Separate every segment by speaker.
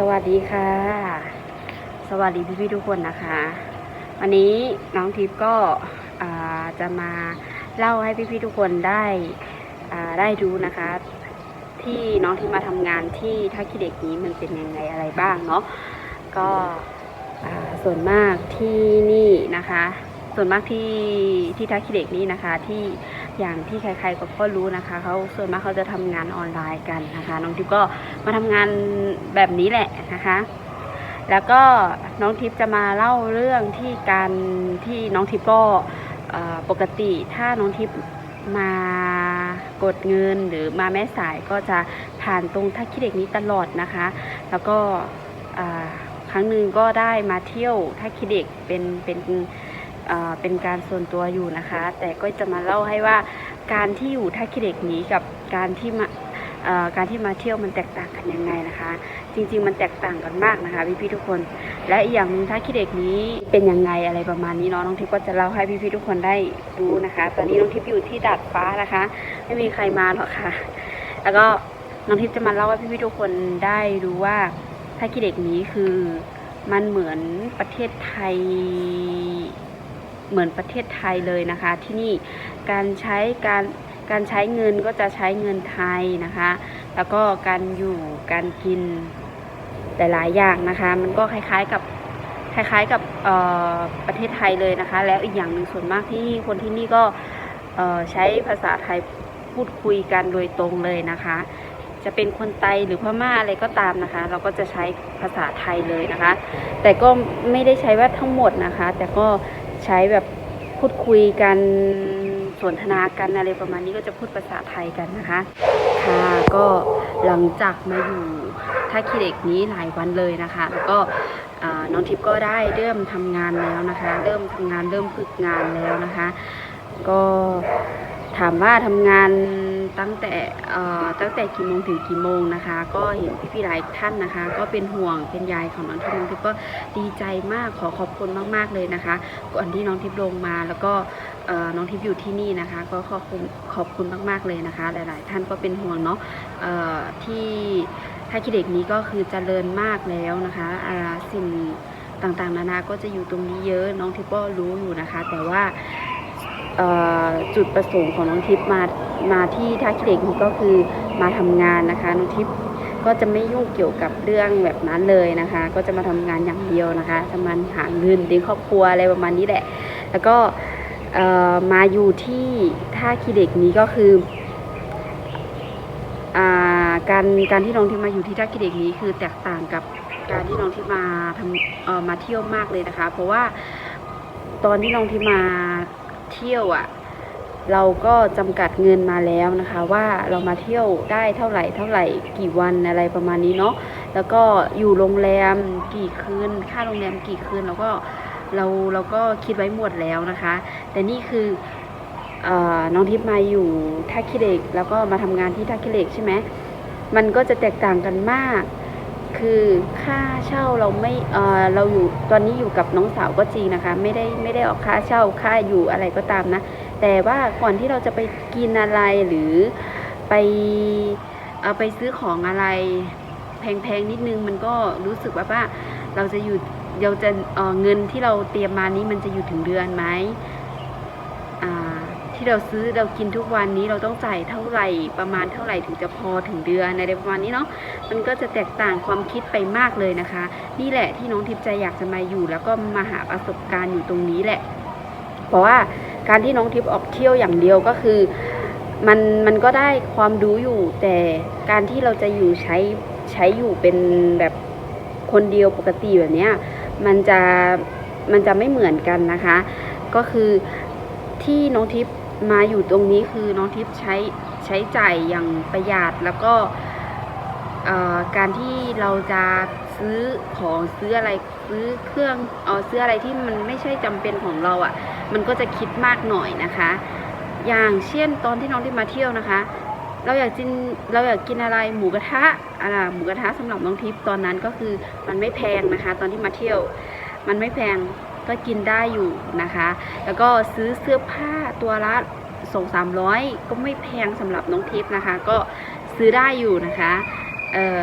Speaker 1: สวัสดีค่ะ สวัสดีพี่ๆทุกคนนะคะ วันนี้น้องทิพย์ก็จะมาเล่าให้พี่ๆทุกคนได้ได้รู้นะคะ ที่น้องที่มาทำงานที่ท่าขี้เด็กนี้มันเป็นยังไงอะไรบ้างเนาะก็ส่วนมากที่นี่นะคะ ส่วนมากที่ที่ท่าขี้เด็กนี้นะคะ ที่อย่างที่ใครๆก็ก็รู้นะคะเขาส่วนมากเขาจะทำงานออนไลน์กันนะคะ น้องทิพย์ก็มาทำงานแบบนี้แหละนะคะ แล้วก็น้องทิพย์จะมาเล่าเรื่องที่การที่น้องทิพย์ก็ปกติถ้าน้องทิพย์มากดเงินหรือมาแม่สายก็จะผ่านตรงท่าขี้เหล็กนี้ตลอดนะคะ แล้วก็ครั้งหนึ่งก็ได้มาเที่ยวท่าขี้เหล็กเป็นเป็น เป็นการส่วนตัวอยู่นะคะ แต่ก็จะมาเล่าให้ว่าการที่อยู่ท่าขี้เหล็กนี้กับการที่มาการที่มาเที่ยวมันแตกต่างกันยังไงนะคะ จริงๆมันแตกต่างกันมากนะคะพี่ๆทุกคน และอีกอย่างหนึงถ้าคิดเด็กนี้เป็นยังไงอะไรประมาณนี้เนาะน้องทิพย์ก็จะเล่าให้พี่ๆทุกคนได้รู้นะคะ ตอนนี้น้องทิพย์อยู่ที่ดาดฟ้านะคะ ไม่มีใครมาหรอกค่ะ แล้วก็น้องทิพย์จะมาเล่าให้พี่ๆทุกคนได้รู้ว่าถ้าคิดเด็กนี้คือมันเหมือนประเทศไทย เหมือนประเทศไทยเลยนะคะ ที่นี่การใช้การการใช้เงินก็จะใช้เงินไทยนะคะ แล้วก็การอยู่การกินหลายๆอย่างนะคะ มันก็คล้ายๆกับคล้ายๆกับประเทศไทยเลยนะคะ แล้วอีกอย่างหนึ่งส่วนมากที่คนที่นี่ก็ใช้ภาษาไทยพูดคุยกันโดยตรงเลยนะคะ จะเป็นคนไทยหรือพม่าอะไรก็ตามนะคะ เราก็จะใช้ภาษาไทยเลยนะคะ แต่ก็ไม่ได้ใช้ว่าทั้งหมดนะคะ แต่ก็ ใช้แบบพูดคุยกันสนทนากันอะไรประมาณนี้ก็จะพูดภาษาไทยกันนะคะ ค่ะก็หลังจากมาอยู่ท่าขี้เหล็กนี้หลายวันเลยนะคะ แล้วก็น้องทิพย์ก็ได้เริ่มทำงานแล้วนะคะ เริ่มทำงานเริ่มฝึกงานแล้วนะคะ ก็ถามว่าทำงาน ตั้งแต่ตั้งแต่กี่โมงถึงกี่โมงนะคะ ก็เห็นพี่ๆหลายท่านนะคะ ก็เป็นห่วงเป็นใยของน้องทิพย์น้องทิพย์ก็ดีใจมากขอขอบคุณมากๆเลยนะคะ ก่อนที่น้องทิพย์ลงมาแล้วก็น้องทิพย์อยู่ที่นี่นะคะ ก็ขอบคุณขอบคุณมากๆเลยนะคะ หลาย ๆ ท่านก็เป็นห่วงเนาะที่ท่าขี้เหล็กนี้ก็คือเจริญมากแล้วนะคะอ่าสิ่งต่างๆ นานาก็จะอยู่ตรงนี้เยอะน้องทิพย์ก็รู้อยู่นะคะ แต่ว่า จุดประสงค์ของน้องทิพย์มามาที่ท่าขี้เหล็กนี้ก็คือมาทำงานนะคะน้องทิพย์ก็จะไม่ยุ่งเกี่ยวกับเรื่องแบบนั้นเลยนะคะ ก็จะมาทำงานอย่างเดียวนะคะจะมานหาเงินเลี้ยงครอบครัวอะไรประมาณนี้แหละ แล้วก็มาอยู่ที่ท่าขี้เหล็กนี้ก็คือการการที่น้องที่มาอยู่ที่ท่าขี้เหล็กนี้คือแตกต่างกับการที่น้องที่มาทำเอ่อมาเที่ยวมากเลยนะคะ เพราะว่าตอนที่น้องที่มา เที่ยวอะ่ะเราก็จำกัดเงินมาแล้วนะคะ ว่าเรามาเที่ยวได้เท่าไหร่เท่าไหร่กี่วันอะไรประมาณนี้เนาะแล้วก็อยู่โรงแรมกี่คืน ค่าโรงแรมกี่คืนเราก็เราเราก็คิดไว้หมดแล้วนะคะ แต่นี่คืออน้องทิพย์มาอยู่ท่าขี้เหล็กแล้วก็มาทำงานที่ท่าขี้เหล็กใช่ไหมมันก็จะแตกต่างกันมาก คือค่าเช่าเราไม่เออเราอยู่ตอนนี้อยู่กับน้องสาวก็จริงนะคะ ไม่ได้ไม่ได้ออกค่าเช่าค่าอยู่อะไรก็ตามนะ แต่ว่าก่อนที่เราจะไปกินอะไรหรือไปเอาไปซื้อของอะไร แพงๆนิดนึงมันก็รู้สึกว่าว่าเราจะอยู่เราจะเเงินที่เราเตรียมมานี้มันจะอยู่ถึงเดือนไหม ที่เราซื้อเรากินทุกวันนี้เราต้องจ่ายเท่าไหร่ประมาณเท่าไหร่ถึงจะพอถึงเดือนอะไรประมาณนี้เนาะมันก็จะแตกต่างความคิดไปมากเลยนะคะ นี่แหละที่น้องทิพย์ใจอยากจะมาอยู่ แล้วก็มาหาประสบการณ์อยู่ตรงนี้แหละ เพราะว่าการที่น้องทิพย์ออกเที่ยวอย่างเดียวก็คือมันมันก็ได้ความรู้อยู่แต่การที่เราจะอยู่ใช้ใช้อยู่เป็นแบบคนเดียวปกติแบบนี้มันจะมันจะไม่เหมือนกันนะคะ ก็คือที่น้องทิพย์ มาอยู่ตรงนี้คือน้องทิพย์ใช้ใช้จ่ายอย่างประหยัดแล้วก็การที่เราจะซื้อของซื้ออะไรซื้อเครื่องเออซื้ออะไรที่มันไม่ใช่จำเป็นของเราอะ่ะ มันก็จะคิดมากหน่อยนะคะ อย่างเช่นตอนที่น้องที่มาเที่ยวนะคะ เราอยากกินเราอยากกินอะไรหมูกระทะอะไรหมูกระทะสำหรับน้องทิพย์ตอนนั้นก็คือมันไม่แพงนะคะ ตอนที่มาเที่ยว มันไม่แพง ก็กินได้อยู่นะคะ แล้วก็ซื้อเสื้อผ้าตัวละสองสามร้อยก็ไม่แพงสำหรับน้องทิพย์นะคะ ก็ซื้อได้อยู่นะคะเออ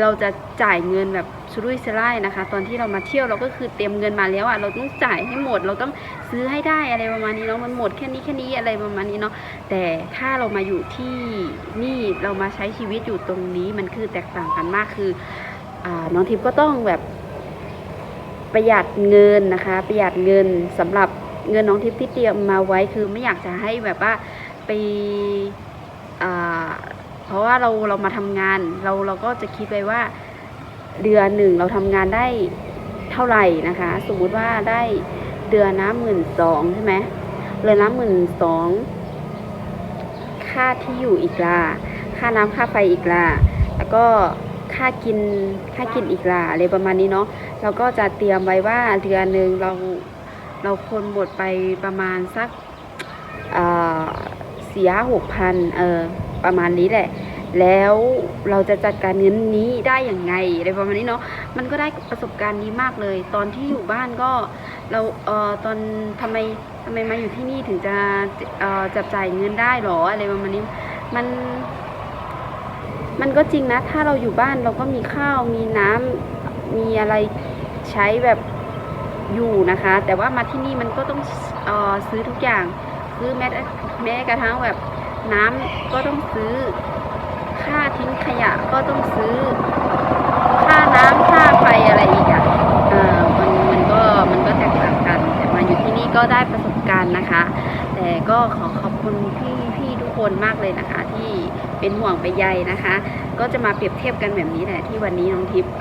Speaker 1: เราจะจ่ายเงินแบบสุรุ่ยสุร่ายนะคะ ตอนที่เรามาเที่ยวเราก็คือเตรียมเงินมาแล้วอะ่ะเราต้องจ่ายให้หมด เราต้องซื้อให้ได้อะไรประมาณนี้เนาะมันหมดแค่นี้แค่นี้อะไรประมาณนี้เนาะแต่ถ้าเรามาอยู่ที่นี่เรามาใช้ชีวิตอยู่ตรงนี้มันคือแตกต่างกันมากคืออน้องทิพย์ก็ต้องแบบ ประหยัดเงินนะคะ ประหยัดเงินสำหรับเงินน้องทิพย์ที่เตรียมมาไว้คือไม่อยากจะให้แบบว่าไปเพราะว่าเราเรามาทำงานเราเราก็จะคิดไปว่าเดือนหนึ่งเราทำงานได้เท่าไหร่นะคะ สมมุติว่าได้เดือนละหมื่นสองใช่ไหมเดือนละหมื่นสองค่าที่อยู่อีกละค่าน้ำค่าไฟอีกละแล้วก็ ค่ากินค่ากินอีกล่ะอะไรประมาณนี้เนาะเราก็จะเตรียมไว้ว่าเดือนหนึ่งเราเราคนหมดไปประมาณสักสี่ห้าหกพันเออประมาณนี้แหละ แล้วเราจะจัดการเงินนี้ได้อย่างไงอะไรประมาณนี้เนาะมันก็ได้ประสบการณ์นี้มากเลย ตอนที่อยู่บ้านก็เราเอ่อตอนทำไมทำไมมาอยู่ที่นี่ถึงจะเอ่อจับจ่ายเงินได้หรออะไรประมาณนี้มัน มันก็จริงนะ ถ้าเราอยู่บ้านเราก็มีข้าวมีน้ำมีอะไรใช้แบบอยู่นะคะ แต่ว่ามาที่นี่มันก็ต้องเออซื้อทุกอย่าง ซื้อแม้แม้กระทั่งแบบน้ำก็ต้องซื้อ ค่าทิ้งขยะก็ต้องซื้อ ค่าน้ำค่าไฟอะไรอีกอะ่ะเออมันมันก็มันก็แตกต่างกัน แต่มาอยู่ที่นี่ก็ได้ประสบการณ์นะคะ แต่ก็ขอขอบคุณพี่พี่ทุกคนมากเลยนะคะที่ เป็นห่วงไปใยนะคะ ก็จะมาเปรียบเทียบกันแบบนี้แหละที่วันนี้น้องทิพย์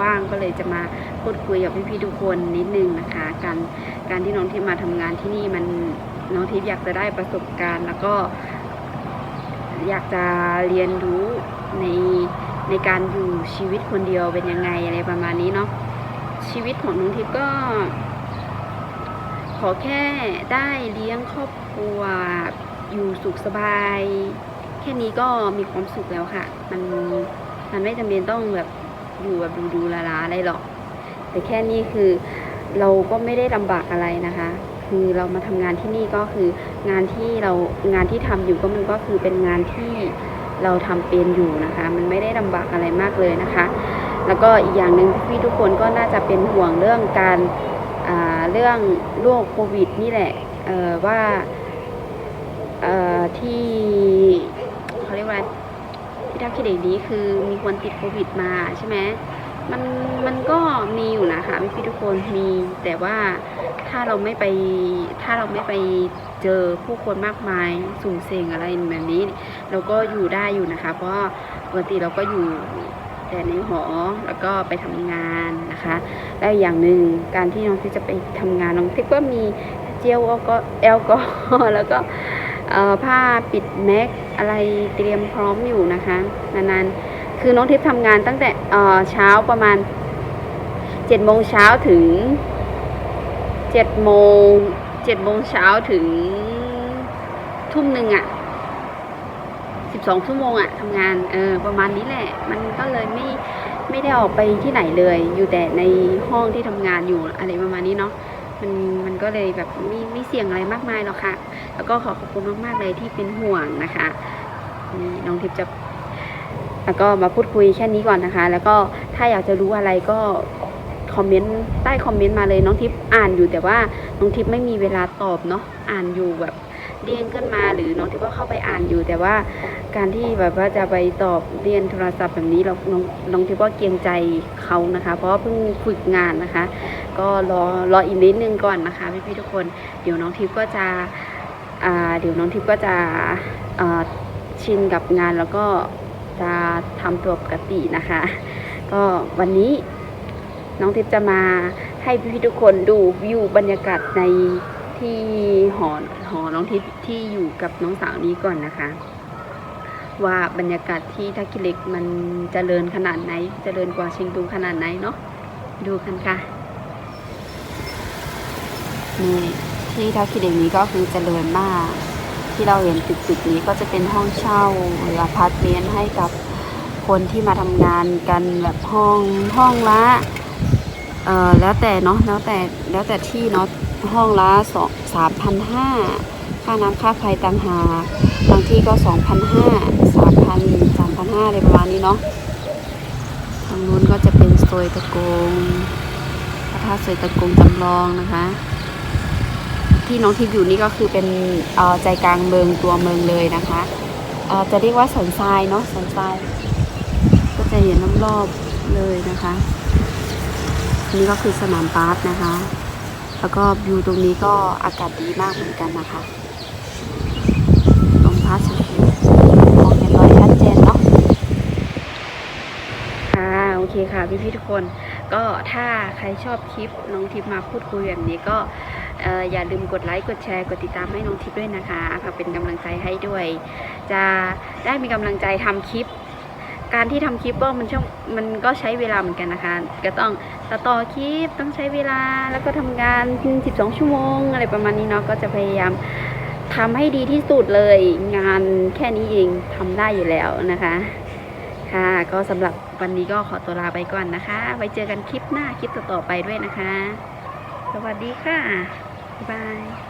Speaker 1: ว่างก็เลยจะมาพูดคุยกับพี่พี่ๆทุกคนนิดนึงนะคะ การการที่น้องทิพย์มาทำงานที่นี่มันน้องทิพย์อยากจะได้ประสบการณ์ แล้วก็ อยากจะเรียนรู้ในในการอยู่ชีวิตคนเดียวเป็นยังไงอะไรประมาณนี้เนาะชีวิตของน้องทิพย์ก็ ขอแค่ได้เลี้ยงครอบครัวอยู่สุขสบาย ค่นี้ก็มีความสุขแล้วค่ะ มันมันไม่จำเป็นต้องแบบอยู่แบบดูดูลาลาอะไรหรอก แต่แค่นี้คือเราก็ไม่ได้ลำบากอะไรนะคะ คือเรามาทำงานที่นี่ก็คืองานที่เรางานที่ทำอยู่ก็มันก็คือเป็นงานที่เราทำเป็นอยู่นะคะ มันไม่ได้ลำบากอะไรมากเลยนะคะ แล้วก็อีกอย่างหนึ่งพี่ทุกคนก็น่าจะเป็นห่วงเรื่องการาเรื่องโรคโควิดนี่แหละว่าที่ เขาเรียกว่าอะไรที่ทักคิดเด็กนี้คือมีคนติดโควิดมาใช่ไหมมันมันก็มีอยู่นะคะพี่ทุกคนมีแต่ว่าถ้าเราไม่ไปถ้าเราไม่ไปเจอผู้คนมากมายสุ่มเสียงอะไรแบบนี้ เราก็อยู่ได้อยู่นะคะ เพราะปกติเราก็อยู่แต่ในหอแล้วก็ไปทำงานนะคะและอีกอย่างหนึ่งการที่น้องทิพย์จะไปทำงานน้องทิพย์ก็มีเจลแอลกอแอลกอฮอล์แล้วก็ ผ้าปิดแม็กอะไรเตรียมพร้อมอยู่นะคะนานๆคือน้องทิพย์ทำงานตั้งแต่เช้าประมาณเจ็ดโมงเช้าถึงเจ็ดโมงเจ็ดโมงเช้าถึงทุ่มหนึ่งอะ่ะสิบสองชั่วโมงอะ่ะทำงานเออประมาณนี้แหละ มันก็เลยไม่ไม่ได้ออกไปที่ไหนเลย อยู่แต่ในห้องที่ทำงานอยู่อะไรประมาณนี้เนาะ มันมันก็เลยแบบไม่ไม่เสี่ยงอะไรมากมายหรอกค่ะ แล้วก็ขอขอบคุณมากๆเลยที่เป็นห่วงนะคะนี่น้องทิพย์จะแล้วก็มาพูดคุยแค่นี้ก่อนนะคะ แล้วก็ถ้าอยากจะรู้อะไรก็คอมเมนต์ใต้คอมเมนต์มาเลยน้องทิพย์อ่านอยู่แต่ว่าน้องทิพย์ไม่มีเวลาตอบเนาะอ่านอยู่แบบ เรียงขึ้นมาหรือน้องทิพย์ก็เข้าไปอ่านอยู่ แต่ว่าการที่แบบว่าจะไปตอบเรียนโทรศัพท์แบบนี้เราน้องน้องทิพย์ก็เกรงใจเขานะคะ เพราะเพิ่งฝึกงานนะคะ ก็รอรออีกนิดนึงก่อนนะคะพี่ๆทุกคนเดี๋ยวน้องทิพย์ก็จะอ่าเดี๋ยวน้องทิพย์ก็จะชินกับงานแล้วก็จะทำตัวปกตินะคะ ก็วันนี้น้องทิพย์จะมาให้พี่ๆทุกคนดูวิวบรรยากาศใน ที่หอหอน้องทิพย์ที่อยู่กับน้องสาวนี้ก่อนนะคะ ว่าบรรยากาศที่ท่ากิเล็กมันเจริญขนาดไหนเจริญกว่าเชียงตุงขนาดไหนเนาะดูกันค่ะนี่ที่ท่ากิเล็กนี้ก็คือเจริญมาก ที่เราเห็นตึกๆนี้ก็จะเป็นห้องเช่าหรืออพาร์ตเมนต์ให้กับคนที่มาทำงานกันแบบห้องห้องละเอ่อแล้วแต่เนาะแล้วแต่แล้วแต่ที่เนาะ ห้องละสองสามพันห้าค่าน้ำค่าไฟต่างหากบางที่ก็สองพันห้าสามพันสามพันห้าอะไรประมาณนี้เนาะตรงนู้นก็จะเป็นซอยตะโกงพระธาตุซอยตะโกงจำลองนะคะ ที่น้องทิพย์อยู่นี่ก็คือเป็นใจกลางเมืองตัวเมืองเลยนะคะจะเรียกว่าสันทรายเนาะสันทราย ก็จะเห็นน้ำรอบเลยนะคะนนี่ก็คือสนามบาสนะคะ แล้วก็วิวตรงนี้ก็อากาศดีมากเหมือนกันนะคะลมพัดชิวๆมองเห็นรอยชัดเจนเนาะค่ะโอเคค่ะพี่พี่ๆทุกคน ก็ถ้าใครชอบคลิปน้องทิพย์มาพูดคุยแบบนี้ก็เอ่อย่าลืมกดไลค์ กดแชร์ กดติดตามให้น้องทิพย์ด้วยนะคะค่ะเป็นกำลังใจให้ด้วย จะได้มีกำลังใจทำคลิป การที่ทำคลิปก็มันช่วงมันก็ใช้เวลาเหมือนกันนะคะ ก็ต้อง ตัดต่อคลิปต้องใช้เวลาแล้วก็ทำงาน 12 ชั่วโมง อะไรประมาณนี้เนาะก็จะพยายามทำให้ดีที่สุดเลยงานแค่นี้เองทำได้อยู่แล้วนะคะ ค่ะก็สำหรับวันนี้ก็ขอตัวลาไปก่อนนะคะ ไว้เจอกันคลิปหน้าคลิปต่อๆไปด้วยนะคะ สวัสดีค่ะบ๊ายบาย